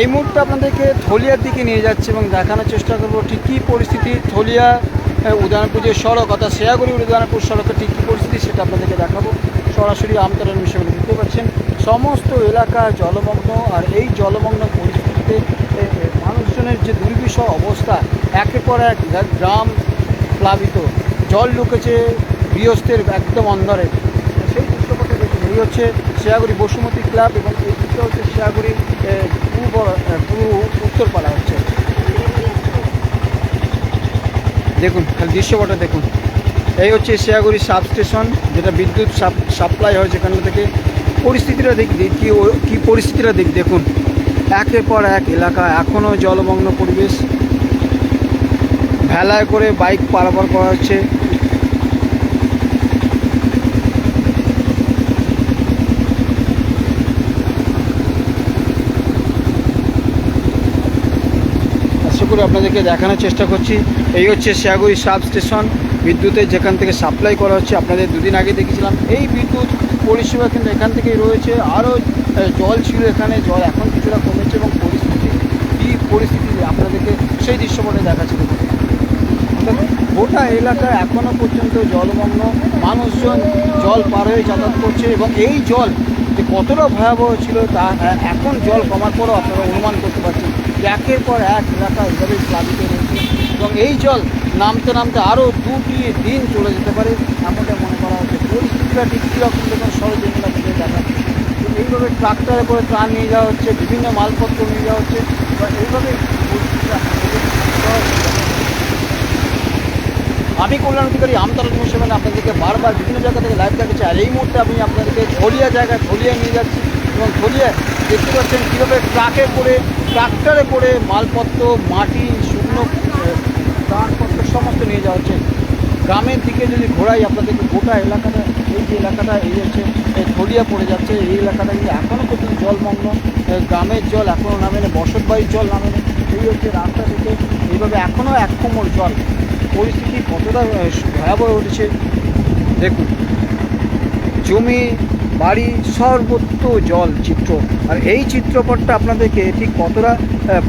এই মুহূর্তে আপনাদেরকে থলিয়ার দিকে নিয়ে যাচ্ছে এবং দেখানোর চেষ্টা করব ঠিক কী পরিস্থিতি থলিয়া উদয়নপুর যে সড়ক অর্থাৎ শেয়াগুড়ি উদয়নপুর সড়কের ঠিক কী পরিস্থিতি সেটা আপনাদেরকে দেখাবো। সরাসরি আমতলার বিষয়গুলো দেখতে পাচ্ছেন, সমস্ত এলাকা জলমগ্ন আর এই জলমগ্ন পরিস্থিতিতে মানুষজনের যে দুর্বিষহ অবস্থা, একের পর এক গ্রাম প্লাবিত, জল ঢুকেছে গৃহস্থের একদম অন্ধরে। সেই এই হচ্ছে শেয়াগুড়ি বসুমতী ক্লাব এবং এই দিকটা হচ্ছে শেয়াগুড়ি পূর্ব পূর্ব উত্তরপাড়া হচ্ছে। দেখুন, খালি দৃশ্যপটে দেখুন। এই হচ্ছে শেয়াগুড়ি সাবস্টেশন, যেটা বিদ্যুৎ সাপ্লাই হয় সেখান থেকে। পরিস্থিতিটা দেখ কি কি পরিস্থিতিটা দেখ, দেখুন। একের পর এক এলাকা, এখনও জলমগ্ন পরিবেশ। ভেলায় করে বাইক পারাপার করা হচ্ছে। আপনাদেরকে দেখানোর চেষ্টা করছি। এই হচ্ছে শেয়াগুড়ি সাব স্টেশন বিদ্যুতের যেখান থেকে সাপ্লাই করা হচ্ছে, আপনাদের দুদিন আগে দেখেছিলাম। এই বিদ্যুৎ পরিষেবা কিন্তু এখান থেকেই রয়েছে। আরও জল ছিল এখানে, জল এখন কিছুটা কমেছে এবং পরিস্থিতি, কী পরিস্থিতি আপনাদেরকে সেই দৃশ্যপটে দেখাচ্ছে। গোটা এলাকায় এখনও পর্যন্ত জলমগ্ন। মানুষজন জল পার হয়ে যাতায়াত করছে এবং এই জল যে কতটা ভয়াবহ ছিল তা এখন জল কমার পরও আপনারা অনুমান যে একের পর এক এলাকা এভাবেই প্লাবিত রয়েছে। এবং এই জল নামতে নামতে আরও দুটি দিন চলে যেতে পারে, এমনটা মনে করা হচ্ছে। পরিস্থিতিটা ঠিক কীরকম দেখুন সরজমিন আপনাদের দেখাচ্ছে। তো এইভাবে ট্রাক্টরে করে ত্রাণ নিয়ে যাওয়া হচ্ছে, বিভিন্ন মালপত্র নিয়ে যাওয়া হচ্ছে। বা এইভাবে। আমি কল্যাণ অধিকারী আমতলা নিউজ আপনাদেরকে বারবার বিভিন্ন জায়গা থেকে লাইভ দেখাচ্ছি, আর এই মুহূর্তে আমি আপনাদেরকে থলিয়া জায়গায় থলিয়া নিয়ে যাচ্ছি। এবং থলিয়া দেখতে পাচ্ছেন কীভাবে ট্রাকে করে ট্রাক্টরে করে মালপত্র, মাটি, শুকনো ত্রাণপত্র সমস্ত নিয়ে যাওয়া হচ্ছে। গ্রামের দিকে যদি ঘোরাই, আপনাদেরকে গোটা এলাকাটা, এই যে এলাকাটা এই হচ্ছে এই থলিয়া পড়ে যাচ্ছে। এই এলাকাটা কিন্তু এখনও পর্যন্ত জলমগ্ন। গ্রামের জল এখনও নামে না বসত বাড়ির জল নামে না এই হচ্ছে রাস্তা থেকে, এইভাবে এখনও এক কোমর জল। পরিস্থিতি কতটা ভয়াবহ উঠেছে, দেখুন। জমি, বাড়ি, সর্বত্র জল চিত্র। আর এই চিত্রপটটা আপনাদেরকে ঠিক কতটা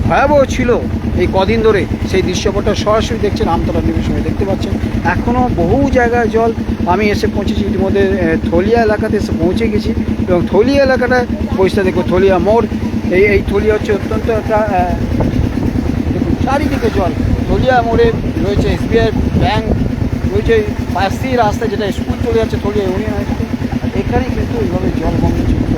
ভয়াবহ ছিল এই কদিন ধরে, সেই দৃশ্যপটটা সরাসরি দেখছেন আমতলা সময় দেখতে পাচ্ছেন। এখনও বহু জায়গায় জল, আমি এসে পৌঁছেছি ইতিমধ্যে থলিয়া এলাকাতে এসে পৌঁছে গেছি। এবং থলিয়া এলাকাটা পরিস্থিতি দেখো, থলিয়া মোড়, এই এই থলিয়া হচ্ছে অত্যন্ত একটা দেখুন, চারিদিকে জল। থলিয়া মোড়ে রয়েছে এসবিআই ব্যাংক, রয়েছে পাশেই রাস্তা যেটা স্কুল চলে যাচ্ছে থলিয়া ইউনিয়ন এখানেই কিন্তু এইভাবে জল বন্ধ চিত্র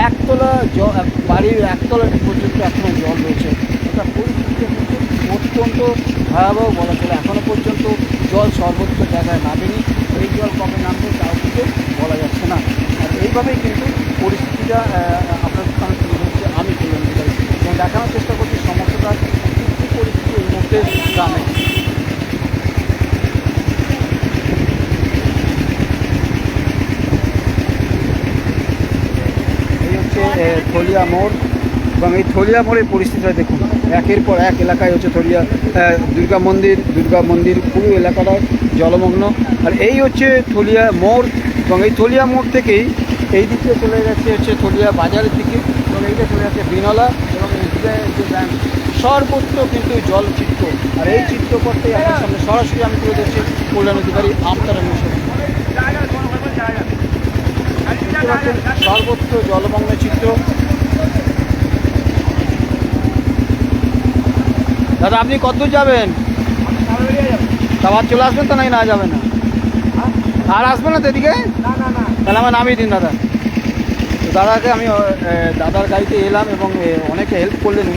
একতলা জল বাড়ির একতলা পর্যন্ত এখনও জল রয়েছে। এটা পরিস্থিতি কিন্তু অত্যন্ত ভয়াবহ বলা চলে। এখনও পর্যন্ত জল সর্বোচ্চ জায়গায় নামেনি। এই জল কবে নামবে তাও কিন্তু বলা যাচ্ছে না। আর এইভাবেই কিন্তু পরিস্থিতিটা আহ, আপনাদের সামনে তুলে ধরছে আমি কল্যাণ অধিকারী এবং দেখানোর চেষ্টা করছি সমস্যাটা কী পরিস্থিতি এই মুহূর্তে গ্রামে এই হচ্ছে এ, থলিয়া মোড় এবং এই থলিয়া মোড়ের পরিস্থিতিটা দেখুন। একের পর এক এলাকায় হচ্ছে থলিয়া দুর্গা মন্দির দুর্গা মন্দির পুরো এলাকাটায় জলমগ্ন। আর এই হচ্ছে থলিয়া মোড় এবং এই থলিয়া মোড় থেকেই এই দিকে চলে যাচ্ছে হচ্ছে থলিয়া বাজারের দিকে এবং এইটা চলে যাচ্ছে বিনলা এবং যে সর্বত্র কিন্তু জল চিত্র আর এই চিত্রপটটাই আপনার সামনে সরাসরি আমি তুলে ধরছি কল্যাণ অধিকারী আমতারা মিশন সর্বত্র জলমগ্ন চিত্র। দাদা, আপনি কতদূর যাবেন? আবার চলে আসবেন তো নাকি না যাবে না? আর আসবেন না এদিকে? তাহলে আমার নামিয়ে দিন, দাদা। দাদাকে আমি দাদার গাড়িতে এলাম এবং অনেকে হেল্প করলেন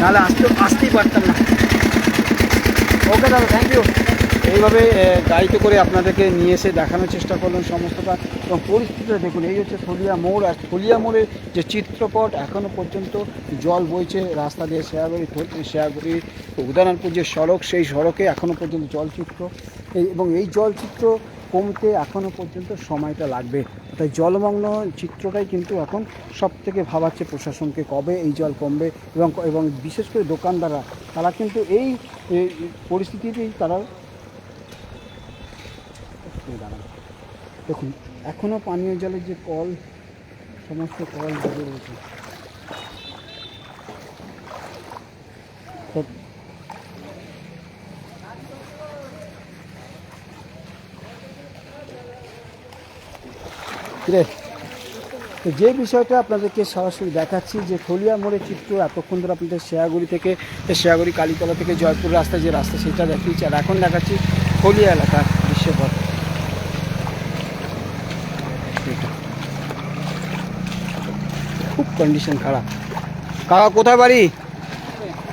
নাহলে আসতে, আসতেই পারতাম না। ওকে দাদা থ্যাংক ইউ এইভাবে গাড়িতে করে আপনাদেরকে নিয়ে এসে দেখানোর চেষ্টা করলাম সমস্তটা। এবং পরিস্থিতিটা দেখুন, এই হচ্ছে থলিয়া মোড়, আর থলিয়া মোড়ের যে চিত্রপট এখনও পর্যন্ত জল বইছে রাস্তা দিয়ে শেয়াগুড়ি শেয়াগুড়ি উদাহরণপুর যে সড়ক, সেই সড়কে এখনও পর্যন্ত জলচিত্র। এবং এই জলচিত্র কমতে এখনও পর্যন্ত সময়টা লাগবে। তাই জলমগ্ন চিত্রটাই কিন্তু এখন সব থেকে ভাবাচ্ছে প্রশাসনকে, কবে এই জল কমবে এবং এবং বিশেষ করে দোকানদাররা, তারা কিন্তু এই পরিস্থিতিতেই তারা নিয়ে দাঁড়াবে দেখুন এখনও পানীয় জলের যে কল সমস্ত কল বেজে রয়েছে তো যে বিষয়টা আপনাদেরকে সরাসরি দেখাচ্ছি যে খলিয়া মোড়ের চিত্র এতক্ষণ ধরে আপনাদের শেয়াগুড়ি থেকে শেয়াগুড়ি কালীতলা থেকে জয়পুর রাস্তা যে রাস্তা সেটা দেখিয়েছি। আর এখন দেখাচ্ছি খলিয়া এলাকা দৃশ্যপথ খুব কন্ডিশন খারাপ। কাকা, কোথায় বাড়ি?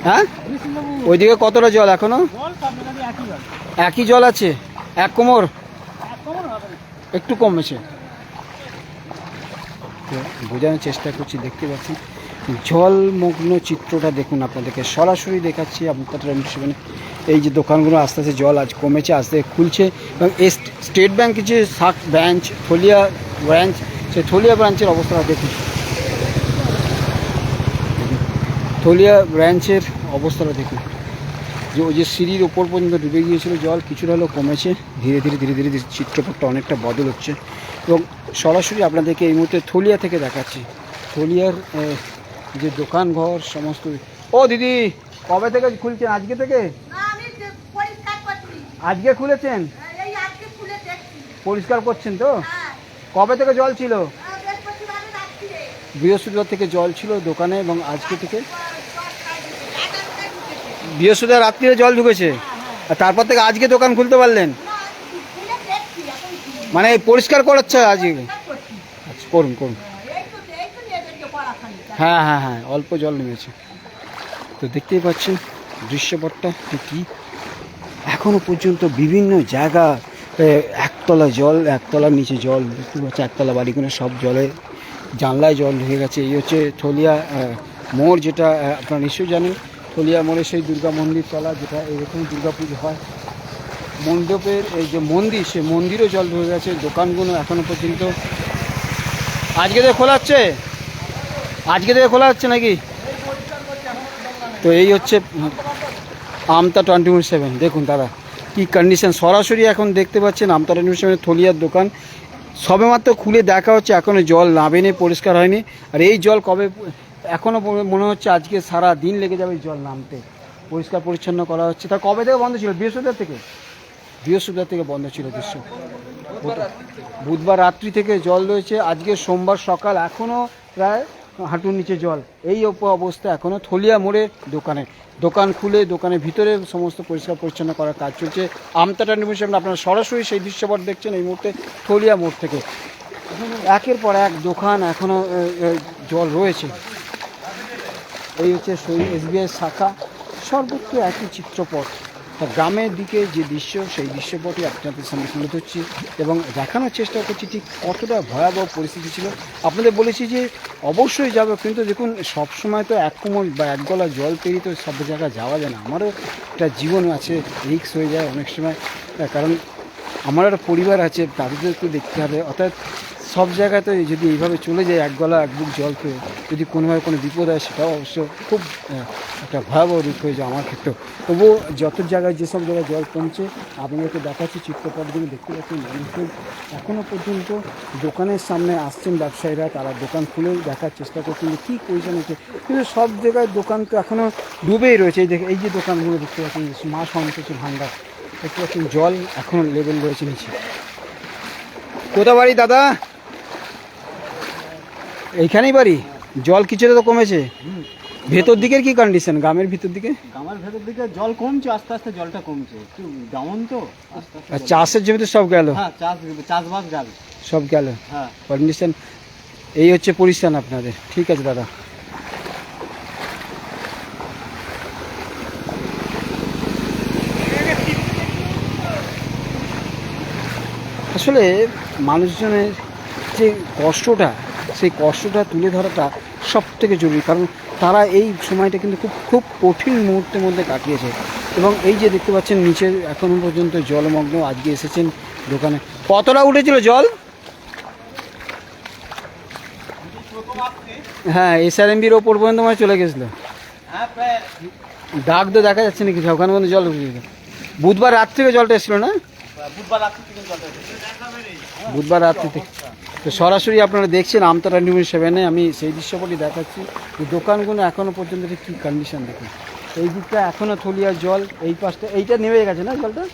হ্যাঁ? ওইদিকে কতটা জল এখনও? একই জল আছে? এক কোমর? একটু কমেছে। বোঝানোর চেষ্টা করছি, দেখতে পাচ্ছি। জলমগ্ন চিত্রটা দেখুন আপনাদেরকে। সরাসরি দেখাচ্ছি আপনাদের সেখানে। এই যে দোকানগুলো আস্তে আস্তে জল আজ কমেছে, আস্তে খুলছে। এবং স্টেট ব্যাংকের যে শাক ব্রাঞ্চ থলিয়া ব্রাঞ্চ সেই থলিয়া ব্রাঞ্চের অবস্থাটা দেখুন। থলিয়া ব্রাঞ্চের অবস্থাটা দেখুন। যে ওই যে সিঁড়ির ওপর পর্যন্ত ডুবে গিয়েছিল জল কিছুটা হলেও কমেছে। ধীরে ধীরে ধীরে ধীরে ধীরে চিত্রপটটা অনেকটা বদল হচ্ছে। এবং সরাসরি আপনাদেরকে এই মুহূর্তে থলিয়া থেকে দেখাচ্ছি। থলিয়ার যে দোকান ঘর সমস্ত। ও দিদি কবে থেকে খুলছেন? আজকে থেকে। আজকে খুলেছেন? দেখছি। পরিষ্কার করছেন তো? হ্যাঁ, কবে থেকে জল ছিল? বৃহস্পতিবার থেকে জল ছিল দোকানে এবং আজকে থেকে আহ, দশটায় ঢুকেছে, এগারোটায় ঢুকেছে। বৃহস্পতিবার রাত্রিরে জল ঢুকেছে। আর তারপর থেকে আজকে দোকান খুলতে পারলেন। মানে পরিষ্কার করাচ্ছে আজকে। আচ্ছা করুন করুন। হ্যাঁ হ্যাঁ হ্যাঁ অল্প জল নেমেছে। তো দেখতেই পাচ্ছেন দৃশ্যপটটা কি। এখনও পর্যন্ত বিভিন্ন জায়গা একতলা জল, একতলার নিচে জল, দেখতে পাচ্ছি একতলা বাড়িগুলো সব জলে, জানলায় জল ঢুকে গেছে। এই হচ্ছে থলিয়া মোড় যেটা আপনারা নিশ্চয়ই জানেন। থলিয়া মোড়ে সেই দুর্গা মন্দির চলা, যেটা এরকম দুর্গা পুজো হয়। মণ্ডপের এই যে মন্দির সে মন্দিরও জল ঢুকে গেছে, দোকানগুলো এখনও পর্যন্ত আজকে থেকে খোলা হচ্ছে? আজকে থেকে খোলা হচ্ছে নাকি? তো এই হচ্ছে আমতা টোয়েন্টি ফোর সেভেন। দেখুন দাদা, কী কন্ডিশন সরাসরি এখন দেখতে পাচ্ছেন আমতা টোয়েন্টি ফোর সেভেনের থলিয়ার দোকান। সবেমাত্র খুলে দেখা হচ্ছে এখনও জল নামেনি পরিষ্কার হয়নি। আর এই জল কবে এখনও মনে হচ্ছে আজকে সারা দিন লেগে যাবে জল নামতে। পরিষ্কার পরিচ্ছন্ন করা হচ্ছে। তা কবে থেকে বন্ধ ছিল? বৃহস্পতিবার থেকে? বৃহস্পতিবার থেকে বন্ধ ছিল দৃশ্য বুধবার রাত্রি থেকে জল রয়েছে। আজকে সোমবার সকাল এখনও প্রায় হাঁটুর নিচে জল। এই অবস্থা এখনও থলিয়া মোড়ে দোকানে। দোকান খুলে দোকানের ভিতরে সমস্ত পরিষ্কার পরিচ্ছন্ন করার কাজ চলছে। আমতাটা নিমিশন আপনারা সরাসরি সেই দৃশ্যপট দেখছেন এই মুহূর্তে থলিয়া মোড় থেকে। একের পর এক দোকান এখনও জল রয়েছে। এই হচ্ছে এসবিআই শাখা, সর্বত্র একই চিত্রপট। তা গ্রামের দিকে যে দৃশ্য, সেই দৃশ্যপটই আপনাদের সামনে তুলে ধরছি এবং দেখানোর চেষ্টা করছি ঠিক কতটা ভয়াবহ পরিস্থিতি ছিল। আপনাদের বলেছি যে অবশ্যই যাব, কিন্তু দেখুন, সবসময় তো এক কোমল বা এক গলা জল পেরিয়ে তো সব জায়গায় যাওয়া যায় না। আমারও একটা জীবন আছে রিক্স হয়ে যায় অনেক সময়। কারণ আমার একটা পরিবার আছে তাদেরকে দেখতে হবে। অর্থাৎ সব জায়গাতে যদি এইভাবে চলে যায় এক গলা এক বুক জল পেয়ে যদি কোনোভাবে কোনো বিপদ হয় সেটাও অবশ্য খুব একটা ভয়াবহ রূপ হয়ে যায় আমার ক্ষেত্রেও। তবুও যত জায়গায় যেসব জায়গায় জল কমছে, আপনাদেরকে দেখাচ্ছি চিত্রপটগুলো, দেখতে পাচ্ছেন মানুষজন এখনও পর্যন্ত দোকানের সামনে আসছেন ব্যবসায়ীরা, তারা দোকান খুলে দেখার চেষ্টা করছেন যে কী পরিচালনা হচ্ছে কিন্তু সব জায়গায় দোকান তো এখনও ডুবেই রয়েছে। এই দেখে, এই যে দোকানগুলো দেখতে পাচ্ছেন মা সন্তোষী ভাণ্ডার, দেখতে পাচ্ছেন জল এখনও লেভেল রয়েছে নিচে। কোথা বাড়ি দাদা? এইখানেই বাড়ি? জল কিছুটা তো কমেছে। ভেতর দিকের কি কন্ডিশন গ্রামের ভিতর দিকে? গ্রামের ভেতর দিকে জল কমছে আস্তে আস্তে জলটা কমছে। একটু ডাউন তো আস্তে আস্তে আর চাষের জমিতে সব গেল? হ্যাঁ চাষ চাষবাস যাবে সব গেল? হ্যাঁ। কন্ডিশন এই হচ্ছে পরিস্থান আপনাদের। ঠিক আছে দাদা। আসলে মানুষজনের যে কষ্টটা সেই কষ্টটা তুলে ধরাটা সব থেকে জরুরি কারণ তারা এই সময়টা কিন্তু খুব খুব কঠিন মুহূর্তের মধ্যে কাটিয়েছে। এবং এই যে দেখতে পাচ্ছেন নিচে এখনও পর্যন্ত জলমগ্ন আজকে এসেছেন দোকানে। কতটা উঠেছিল জল? হ্যাঁ এসআরএমবির ওপর পর্যন্ত মানে চলে গেছিল। দাগ তো দেখা যাচ্ছে না কিছু ওখানে পর্যন্ত জল ঢুকে গেছিল বুধবার রাত থেকে জলটা এসেছিল না? বুধবার রাত্রি থেকে বুধবার রাত্রি থেকে তো সরাসরি আপনারা দেখছেন আমতারা নিউজ সেভেনে আমি সেই দৃশ্যপটি দেখাচ্ছি। এই দোকানগুলো এখনও পর্যন্ত ঠিক কী কন্ডিশন দেখুন। এই দিকটা এখনও থলিয়ার জল এই পাশটা এইটা নেমে গেছে না জলটা?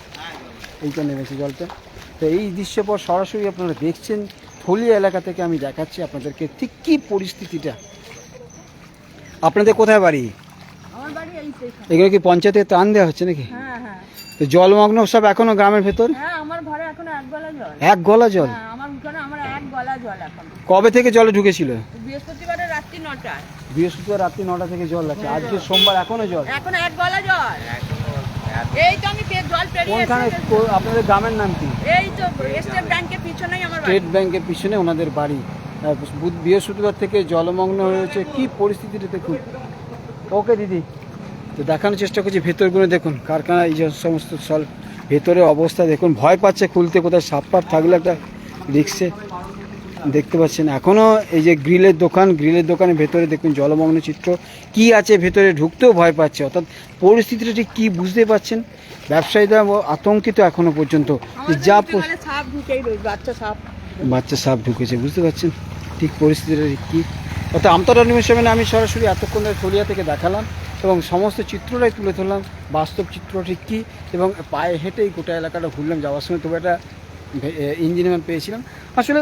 এইটা নেমেছে জলটা। তো এই দৃশ্যপট সরাসরি আপনারা দেখছেন থলিয়া এলাকা থেকে আমি দেখাচ্ছি আপনাদেরকে ঠিক কী পরিস্থিতিটা। আপনাদের কোথায় বাড়ি? এগুলো কি পঞ্চায়েতে ত্রাণ দেওয়া হচ্ছে নাকি? হ্যাঁ হ্যাঁ। তো জলমগ্ন সব এখনও গ্রামের ভেতর? হ্যাঁ এক গলা জল? গলা জল এখন। কবে থেকে জলে ঢুকেছিল? বৃহস্পতিবারে রাত্রি নটায়। বৃহস্পতিবার রাত্রি নটা থেকে জল আছে। আজকে সোমবার এখনও জল? এখন এক গলা জল। এই তো আমি জল পেরিয়ে কোনখানে? এসে গেছি। কো- আপনাদের গ্রামের নাম কি? এই তো স্টেট ব্যাংকের পিছনেই আমার বাড়ি। স্টেট ব্যাংকের পিছনে ওনাদের বাড়ি। বৃহস্পতিবার থেকে জলমগ্ন হয়েছে। কি পরিস্থিতিটা দেখুন ওকে দিদি। তো দেখানোর চেষ্টা করছি ভেতরগুলো দেখুন কারখানা এই যে সমস্ত সল ভেতরে অবস্থা দেখুন। ভয় পাচ্ছে খুলতে কোথায় সাপ পাপ থাকলে একটা রিক্সে। দেখতে পাচ্ছেন এখনও এই যে গ্রিলের দোকান গ্রিলের দোকানের ভেতরে দেখুন জলমগ্ন চিত্র। কি আছে ভেতরে ঢুকতেও ভয় পাচ্ছে অর্থাৎ পরিস্থিতিটা ঠিক কী বুঝতে পারছেন? ব্যবসায়ীরা আতঙ্কিত এখনও পর্যন্ত যা মানে বাচ্চা সাপ। ঢুকেছে বুঝতে পারছেন? ঠিক পরিস্থিতিটা ঠিক কী? অর্থাৎ আমতলা নিউজ আমি সরাসরি এতক্ষণ ধরে থলিয়া থেকে দেখালাম এবং সমস্ত চিত্রটাই তুলে ধরলাম বাস্তব চিত্র ঠিক কী? এবং পায়ে হেঁটেই গোটা এলাকাটা ঘুরলাম যাওয়ার সময় তবে একটা ইঞ্জিনিয়ার পেয়েছিলাম। আসলে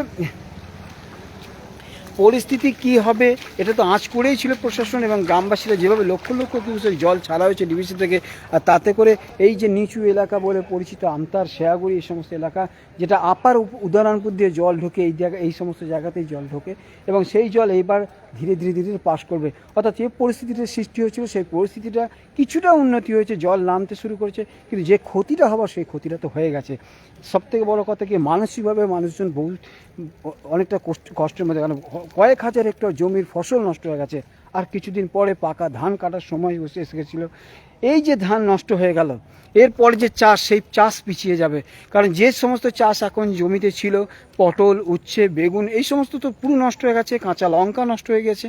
পরিস্থিতি কি হবে, এটা তো আঁচ করেই ছিল প্রশাসন এবং গ্রামবাসীরা যেভাবে লক্ষ লক্ষ কিউসেক জল ছাড়া হয়েছে ডিবিসি থেকে, আর তাতে করে এই যে নিচু এলাকা বলে পরিচিত আমতার, শেয়াগুড়ি এই সমস্ত এলাকা, যেটা আপার উদাহরণপুর দিয়ে জল ঢোকে, এই জায়গা, এই সমস্ত জায়গাতেই জল ঢোকে এবং সেই জল এইবার ধীরে ধীরে ধীরে পাস করবে। অর্থাৎ যে পরিস্থিতিটা সৃষ্টি হয়েছিল, সেই পরিস্থিতিটা কিছুটা উন্নতি হয়েছে, জল নামতে শুরু করেছে, কিন্তু যে ক্ষতিটা হওয়ার সেই ক্ষতিটা তো হয়ে গেছে। সব থেকে বড় কথা কি, মানসিকভাবে মানুষজন বহু অনেকটা কষ্ট, কষ্টের মধ্যে, কারণ কয়েক হাজার হেক্টর জমির ফসল নষ্ট হয়ে গেছে। আর কিছুদিন পরে পাকা ধান কাটার সময় বসে এসে গেছিল এই যে ধান নষ্ট হয়ে গেল, এরপরে যে চাষ, সেই চাষ পিছিয়ে যাবে। কারণ যে সমস্ত চাষ এখন জমিতে ছিল, পটল, উচ্ছে, বেগুন, এই সমস্ত তো পুরো নষ্ট হয়ে গেছে, কাঁচা লঙ্কা নষ্ট হয়ে গেছে।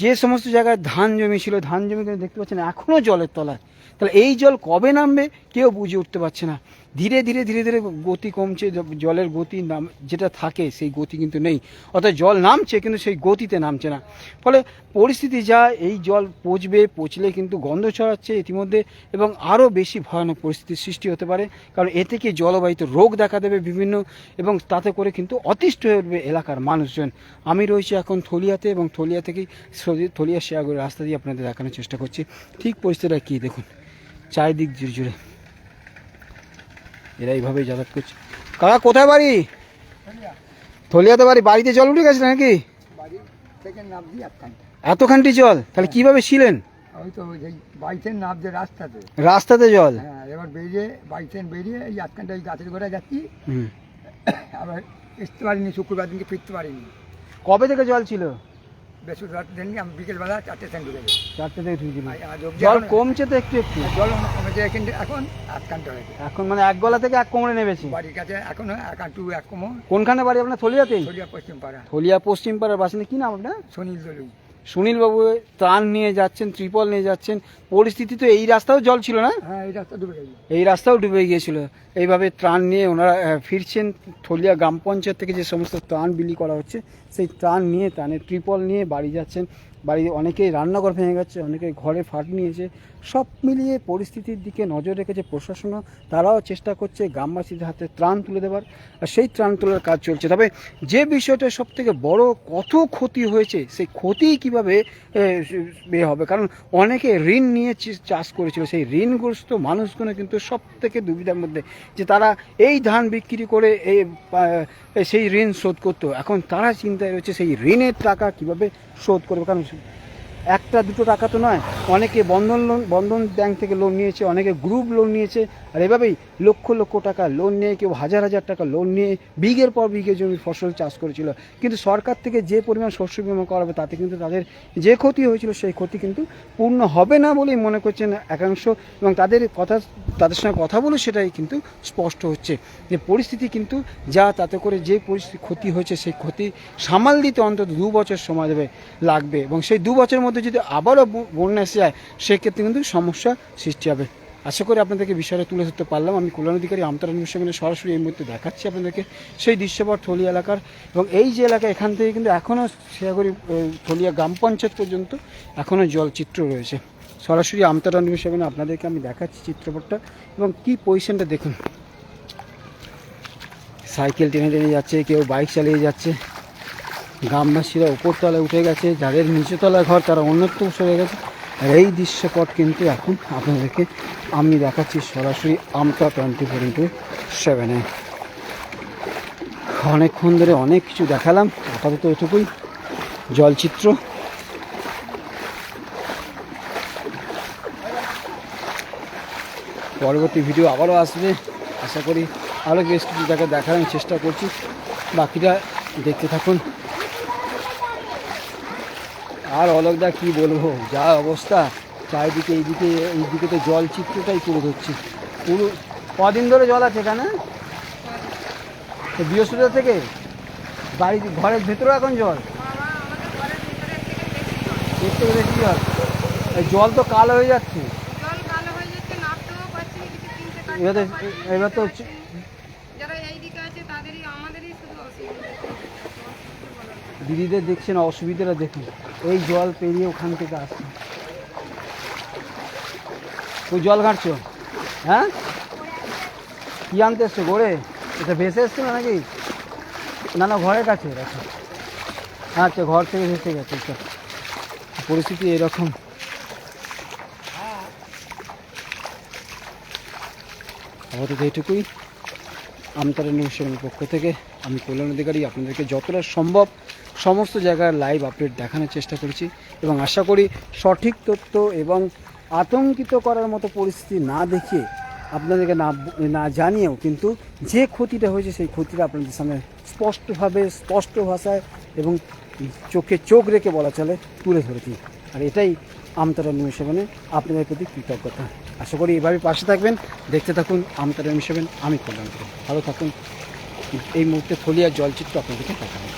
যে সমস্ত জায়গায় ধান জমি ছিল, ধান জমি দেখতে পাচ্ছেন এখনও জলের তলায়। তাহলে এই জল কবে নামবে, কেউ বুঝে উঠতে পারছে না। ধীরে ধীরে ধীরে ধীরে গতি কমছে জলের গতি নাম, যেটা থাকে সেই গতি কিন্তু নেই। অর্থাৎ জল নামছে কিন্তু সেই গতিতে নামছে না। ফলে পরিস্থিতি যা, এই জল পচবে, পচলে কিন্তু গন্ধ ছড়াচ্ছে ইতিমধ্যে এবং আরও বেশি ভয়ানক পরিস্থিতির সৃষ্টি হতে পারে। কারণ এ থেকে জলবাহিত রোগ দেখা দেবে বিভিন্ন এবং তাতে করে কিন্তু অতিষ্ঠ হয়ে উঠবে এলাকার মানুষজন। আমি রয়েছি এখন থলিয়াতে এবং থলিয়া থেকেই থলিয়া শেয়াগুড়ি রাস্তা দিয়ে আপনাদের দেখানোর চেষ্টা করছি। ঠিক পরিস্থিতিটা কী দেখুন? চারিদিক জুড়ে জুড়ে এরা এইভাবেই যাতায়াত করছে। কাকা কোথায় বাড়ি? থলিয়াতে বাড়ি। বাড়িতে জল উঠে গেছে নাকি? এতখানটি জল? তাহলে কীভাবে ছিলেন ওই তো ওই বাইসেন নাম যে রাস্তাতে রাস্তাতে জল? হ্যাঁ এবার বেরিয়ে বাইসেন বেরিয়ে এই আটখানটা ওই গাছের গোড়ায় যাচ্ছি আবার আসতে পারিনি শুক্রবার দিনকে ফিরতে পারিনি। কবে থেকে জল ছিল? বৃহস্পতিবার দিনকে আমি বিকেলবেলা চারটে থেকে ঢুকে যাই চারটে থেকে ঢুকে যাই আজ অবধি জল এখনো- কমছে তো একটু একটু। জল অনেক কমেছে এখানে এখন আটখানটা হয়েছে। এখন মানে এক গলা থেকে এক কোমরে নেমেছে। বাড়ির কাছে এখনও এক আঁটু এক কোমর। কোনখানে বাড়ি আপনার থলিয়াতেই? থলিয়া পশ্চিম পাড়া থলিয়া পশ্চিম পাড়ার বাসিন্দা কি নাম আপনার? সুনীল দলুই। সুনীল বাবু ত্রাণ নিয়ে যাচ্ছেন ত্রিপল নিয়ে যাচ্ছেন। পরিস্থিতি তো এই রাস্তাও জল ছিল না? হ্যাঁ এই রাস্তা ডুবে এই রাস্তাও ডুবে গিয়েছিল। এইভাবে ত্রাণ নিয়ে ওনারা ফিরছেন থলিয়া গ্রাম পঞ্চায়েত থেকে যে সমস্ত ত্রাণ বিলি করা হচ্ছে সেই ত্রাণ নিয়ে ত্রাণের ত্রিপল নিয়ে বাড়ি যাচ্ছেন। বাড়ি অনেকেই রান্নাঘর ভেঙে গেছে অনেকেই ঘরে ফাট নিয়েছে। সব মিলিয়ে পরিস্থিতির দিকে নজর রেখেছে প্রশাসনও। তারাও চেষ্টা করছে গ্রামবাসীদের হাতে ত্রাণ তুলে দেওয়ার আর সেই ত্রাণ তোলার কাজ চলছে। তবে যে বিষয়টা সব থেকে বড় কত ক্ষতি হয়েছে, সেই ক্ষতি কীভাবে, এ হবে? কারণ অনেকে ঋণ নিয়ে চাষ করেছিল। সেই ঋণগ্রস্ত মানুষগুলো কিন্তু সব থেকে দুবিধার মধ্যে, যে তারা এই ধান বিক্রি করে এই সেই ঋণ শোধ করতো। এখন তারা চিন্তায় রয়েছে, সেই ঋণের টাকা কীভাবে শোধ করবে? কারণ একটা দুটো টাকা তো নয়, অনেকে বন্ধন লোন বন্ধন ব্যাংক থেকে লোন নিয়েছে, অনেকে গ্রুপ লোন নিয়েছে আর এভাবেই লক্ষ লক্ষ টাকা লোন নিয়ে, কেউ হাজার হাজার টাকা লোন নিয়ে বিঘের পর বিঘে জমি ফসল চাষ করেছিল। কিন্তু সরকার থেকে যে পরিমাণ শস্য বিমা করাবে, তাতে কিন্তু তাদের যে ক্ষতি হয়েছিল, সেই ক্ষতি কিন্তু পূর্ণ হবে না বলেই মনে করছেন একাংশ। এবং তাদের কথা, তাদের সঙ্গে কথা বলে সেটাই কিন্তু স্পষ্ট হচ্ছে যে পরিস্থিতি কিন্তু যা, তাতে করে যে পরিস্থিতি ক্ষতি হয়েছে, সেই ক্ষতি সামাল দিতে অন্তত দু বছর সময় দেবে, লাগবে। এবং সেই দু বছরের মধ্যে যদি আবারও বন্যা এসে যায়, সেক্ষেত্রে কিন্তু সমস্যা সৃষ্টি হবে। আশা করি আপনাদেরকে বিষয়টা তুলে ধরতে পারলাম। আমি কল্যাণ অধিকারী আমতারা নিউজ সরাসরি এই মুহূর্তে দেখাচ্ছি আপনাদেরকে সেই দৃশ্যপট থলি এলাকার এবং এই যে এলাকা এখান থেকে কিন্তু এখনও শেয়াগুড়ি থলিয়া গ্রাম পঞ্চায়েত পর্যন্ত এখনও জলচিত্র রয়েছে। সরাসরি আমতারা নিউজ আপনাদেরকে আমি দেখাচ্ছি চিত্রপটটা এবং কি পজিশনটা দেখুন। সাইকেল টেনে টেনে যাচ্ছে, কেউ বাইক চালিয়ে যাচ্ছে। গ্রামবাসীরা উপরতলায় উঠে গেছে, যাদের নিচুতলায় ঘর তারা অন্যত্র সরে গেছে। আর এই দৃশ্যপট কিন্তু এখন আপনাদেরকে আমি দেখাচ্ছি সরাসরি আমতা টোয়েন্টি ফোর ইন্টু সেভেনে অনেকক্ষণ ধরে অনেক কিছু দেখালাম, আপাতত এটুকুই। জলচিত্র। পরবর্তী ভিডিও আবারও আসবে। আশা করি আরও বেশ কিছু জায়গায় দেখানোর চেষ্টা করছি। বাকিটা দেখতে থাকুন। আর অলোকদা কি বলব? যা অবস্থা চারিদিকে এইদিকে এইদিকে তো জল চিত্রটাই পুরো ধরছি। পুরো কদিন ধরে জল আছে এখানে? তো বৃহস্পতিবার থেকে? বাড়ি ঘরের ভেতরে এখন জল? এর থেকে বেশি জল জল তো কালো হয়ে যাচ্ছে। তো এবার তো দিদিদের দেখছেন অসুবিধাটা দেখুন। এই জল পেরিয়ে ওখান থেকে আসছে। তুই জল ঘাঁটছ হ্যাঁ? কি আনতে এসছো গড়ে? এটা ভেসে এসছো না নাকি? না না, ঘরের কাছে রাখো আচ্ছা ঘর থেকে ভেসে গেছে। পরিস্থিতি এরকম। আপাতত এইটুকুই। আমতারা চ্যানেলের পক্ষ থেকে আমি কল্যাণ অধিকারী আপনাদেরকে যতটা সম্ভব সমস্ত জায়গার লাইভ আপডেট দেখানোর চেষ্টা করেছি এবং আশা করি সঠিক তথ্য এবং আতঙ্কিত করার মতো পরিস্থিতি না দেখিয়ে আপনাদেরকে না না জানিয়েও কিন্তু যে ক্ষতিটা হয়েছে সেই ক্ষতিটা আপনাদের সামনে স্পষ্টভাবে, স্পষ্ট ভাষায় এবং চোখে চোখ রেখে বলা চলে, তুলে ধরেছি। আর এটাই আমতারা নিউজ সেভেনে আপনাদের প্রতি কৃতজ্ঞতা। আশা করি এভাবে পাশে থাকবেন। দেখতে থাকুন, আমতার নিউজ মিশাবেন, আমি কল্যাণ ভালো থাকুন। এই মুহূর্তে ফলিয়া জলচিত্র আপনাদেরকে দেখাবো